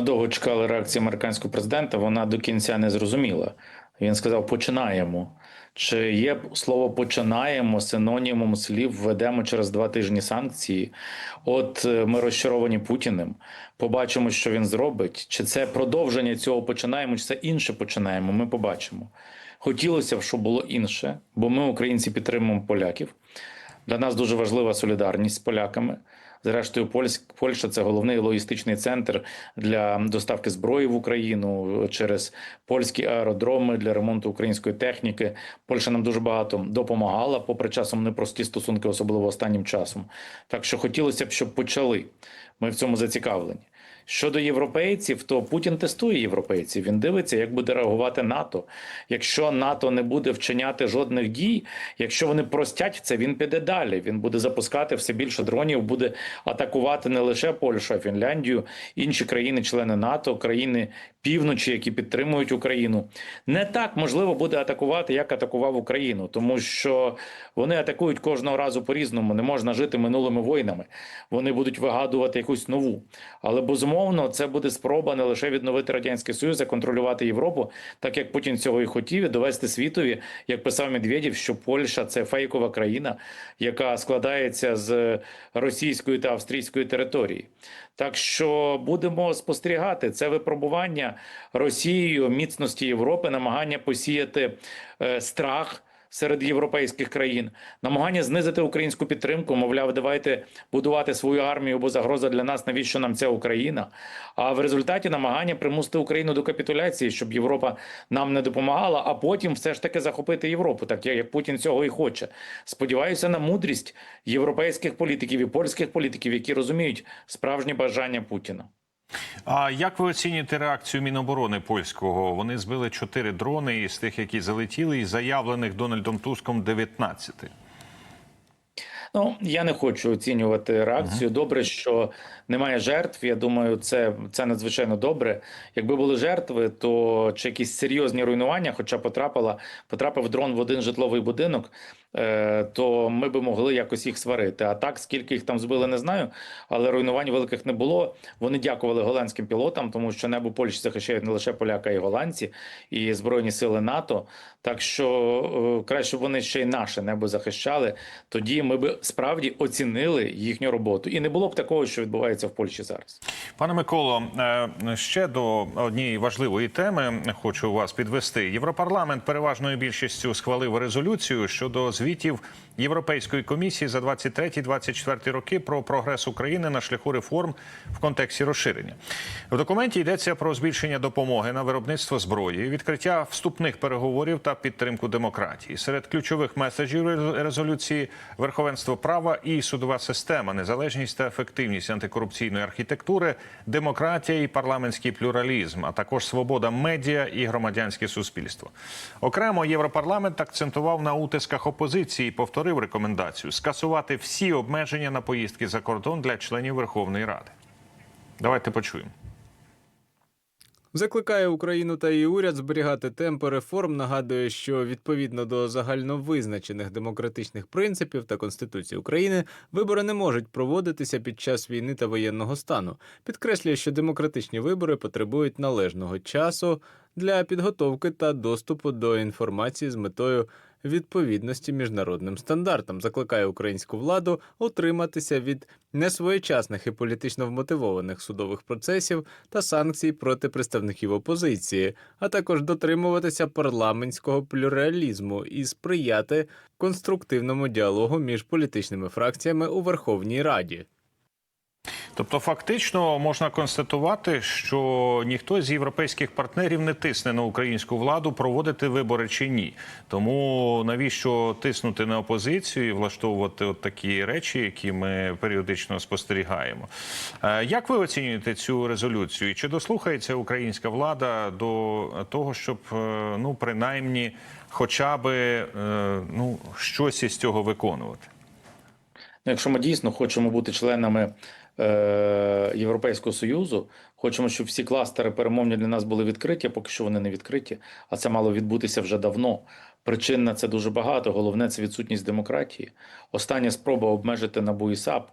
Ми довго чекали реакції американського президента. Вона до кінця не зрозуміла. Він сказав: починаємо. Чи є слово починаємо синонімом слів введемо через два тижні санкції? От е, ми розчаровані Путіним. Побачимо, що він зробить. Чи це продовження цього починаємо, чи це інше починаємо? Ми побачимо. Хотілося б, щоб було інше, бо ми, українці, підтримуємо поляків. Для нас дуже важлива солідарність з поляками. Зрештою, Польськ, Польща це головний логістичний центр для доставки зброї в Україну через польські аеродроми для ремонту української техніки. Польща нам дуже багато допомагала, попри часом непрості стосунки, особливо останнім часом. Так що хотілося б, щоб почали. Ми в цьому зацікавлені. Щодо європейців, то Путін тестує європейців. Він дивиться, як буде реагувати НАТО. Якщо НАТО не буде вчиняти жодних дій, якщо вони простять це, він піде далі. Він буде запускати все більше дронів, буде атакувати не лише Польщу, а Фінляндію, інші країни-члени НАТО, країни півночі, які підтримують Україну. Не так можливо буде атакувати, як атакував Україну, тому що вони атакують кожного разу по-різному. Не можна жити минулими воїнами. Вони будуть вигадувати якусь нову. Але безумовно, це буде спроба не лише відновити радянський союз, а контролювати Європу, так як Путін цього і хотів, і довести світові, як писав Медведєв, що Польща це фейкова країна, яка складається з російської та австрійської території. Так що будемо спостерігати це випробування Росією міцності Європи, намагання посіяти е, страх. Серед європейських країн намагання знизити українську підтримку, мовляв, давайте будувати свою армію, бо загроза для нас, навіщо нам ця Україна? А в результаті намагання примусити Україну до капітуляції, щоб Європа нам не допомагала, а потім все ж таки захопити Європу, так як Путін цього і хоче. Сподіваюся на мудрість європейських політиків і польських політиків, які розуміють справжні бажання Путіна. А як ви оцінюєте реакцію Міноборони польського? Вони збили чотири дрони із тих, які залетіли, і заявлених Дональдом Туском 19. Ну я не хочу оцінювати реакцію. Добре, що немає жертв. Я думаю, це це надзвичайно добре. Якби були жертви, то чи якісь серйозні руйнування, хоча потрапила, потрапив дрон в один житловий будинок, е, то ми би могли якось їх сварити. А так, скільки їх там збили, не знаю. Але руйнувань великих не було. Вони дякували голландським пілотам, тому що небо Польщі захищають не лише поляка, і голландці, і збройні сили НАТО. Так що е, краще б вони ще й наше небо захищали. Тоді ми би справді оцінили їхню роботу, і не було б такого, що відбувається в Польщі зараз. Пане Миколо, е, ще до однієї важливої теми хочу вас підвести. Європарламент переважною більшістю схвалив резолюцію щодо звітів Європейської комісії за 23-24 роки про прогрес України на шляху реформ в контексті розширення. В документі йдеться про збільшення допомоги на виробництво зброї, відкриття вступних переговорів та підтримку демократії. Серед ключових меседжів резолюції верховенство права і судова система, незалежність та ефективність антикорупційної архітектури, демократія і парламентський плюралізм, а також свобода медіа і громадянське суспільство. Окремо європарламент акцентував на утисках опозиції, і повторив рекомендацію скасувати всі обмеження на поїздки за кордон для членів Верховної Ради. Давайте почуємо. Закликає Україну та її уряд зберігати темпи реформ. Нагадує, що відповідно до загальновизначених демократичних принципів та конституції України вибори не можуть проводитися під час війни та воєнного стану. Підкреслює, що демократичні вибори потребують належного часу для підготовки та доступу до інформації з метою відповідності міжнародним стандартам. Закликає українську владу утриматися від несвоєчасних і політично вмотивованих судових процесів та санкцій проти представників опозиції, а також дотримуватися парламентського плюралізму і сприяти конструктивному діалогу між політичними фракціями у Верховній Раді. Тобто, фактично можна констатувати, що ніхто з європейських партнерів не тисне на українську владу проводити вибори чи ні. Тому навіщо тиснути на опозицію і влаштовувати от такі речі, які ми періодично спостерігаємо? Е, Як ви оцінюєте цю резолюцію? Чи дослухається українська влада до того, щоб е, ну принаймні, хоча би е, ну щось із цього виконувати? Ну, Якщо ми дійсно хочемо бути членами Європейського Союзу, хочемо, щоб всі кластери перемовні для нас були відкриті, поки що вони не відкриті, а це мало відбутися вже давно. Причин на це дуже багато. Головне це відсутність демократії. Остання спроба обмежити НАБУ і САП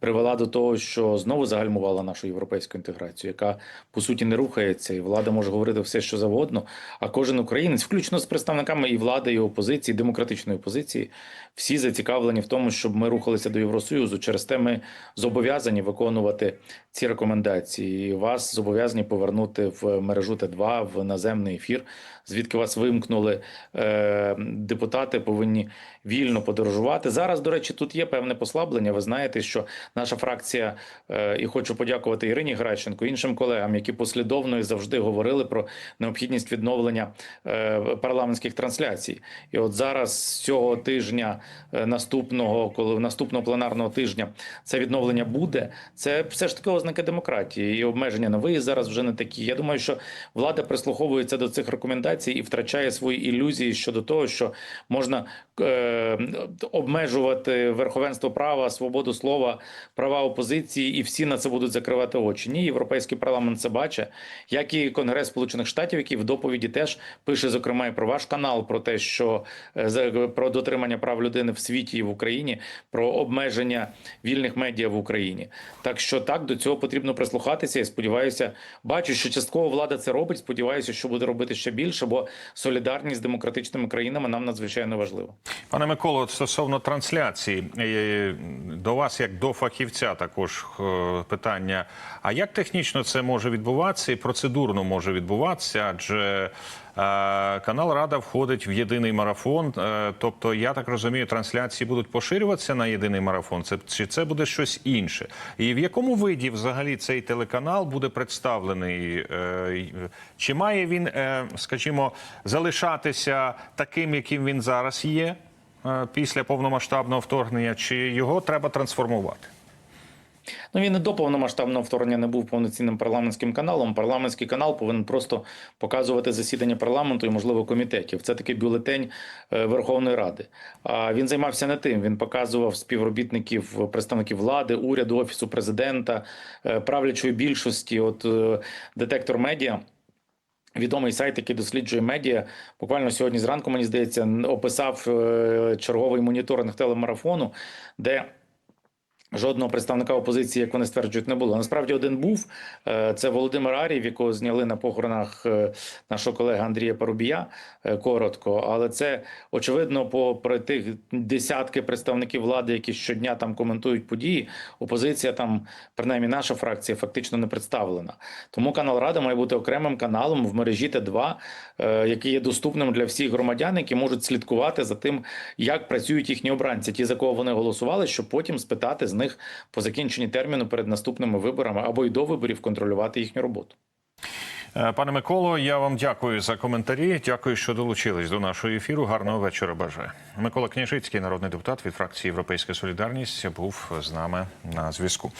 привела до того, що знову загальмувала нашу європейську інтеграцію, яка по суті не рухається, і влада може говорити все, що завгодно. А кожен українець, включно з представниками і влади, і опозиції, демократичної опозиції, всі зацікавлені в тому, щоб ми рухалися до Євросоюзу. Через те ми зобов'язані виконувати ці рекомендації. І вас зобов'язані повернути в мережу Т2 в наземний ефір, звідки вас вимкнули. Е, Депутати повинні вільно подорожувати. Зараз, до речі, тут є певне послаблення. Ви знаєте, що наша фракція, е, і хочу подякувати Ірині Гращенко, іншим колегам, які послідовно і завжди говорили про необхідність відновлення е, парламентських трансляцій. І от зараз цього тижня, наступного, коли наступного пленарного тижня це відновлення буде, це все ж таки ознаки демократії і обмеження на виїзд зараз вже не такі. Я думаю, що влада прислуховується до цих рекомендацій і втрачає свої ілюзії щодо того, що можна е, обмежувати верховенство права, свободу слова, права опозиції, і всі на це будуть закривати очі. Ні, європейський парламент це бачить, як і Конгрес Сполучених Штатів, який в доповіді теж пише зокрема і про ваш канал, про те, що е, про дотримання прав людини в світі і в Україні, про обмеження вільних медіа в Україні. Так що так до цього потрібно прислухатися. І сподіваюся, бачу, що частково влада це робить. Сподіваюся, що буде робити ще більше, бо солідарність з демократичними країнами нам надзвичайно важлива. Пане Миколо, стосовно трансляції, е, до вас, як до фахівця, також е, питання. А як технічно це може відбуватися і процедурно може відбуватися? Адже е, канал Рада входить в єдиний марафон. Е, Тобто, я так розумію, трансляції будуть поширюватися на єдиний марафон. Це чи це буде щось інше? І в якому виді взагалі цей телеканал буде представлений? Е, Чи має він, е, скажімо, залишатися таким, яким він зараз є? е, після повномасштабного вторгнення, чи його треба трансформувати? Ну він і до повномасштабного вторгнення не був повноцінним парламентським каналом. Парламентський канал повинен просто показувати засідання парламенту і, можливо, комітетів. Це такий бюлетень е, Верховної Ради. А він займався не тим. Він показував співробітників, представників влади, уряду, офісу президента, е, правлячої більшості. От е, детектор медіа. Відомий сайт, який досліджує медіа, буквально сьогодні зранку, мені здається, описав черговий моніторинг телемарафону, де жодного представника опозиції, як вони стверджують, не було. Насправді один був е, це Володимир Арів, якого зняли на похоронах е, нашого колеги Андрія Парубія е, коротко. Але це очевидно, попри тих десятки представників влади, які щодня там коментують події, опозиція там, принаймні наша фракція, фактично не представлена. Тому канал Рада має бути окремим каналом в мережі Т2, е, який є доступним для всіх громадян, які можуть слідкувати за тим, як працюють їхні обранці, ті, за кого вони голосували, щоб потім спитати з них по закінченні терміну перед наступними виборами або й до виборів контролювати їхню роботу. Е, Пане Миколо, я вам дякую за коментарі. Дякую, що долучились до нашого ефіру. Гарного вечора бажаю. Микола Княжицький, народний депутат від фракції Європейська Солідарність, був з нами на зв'язку.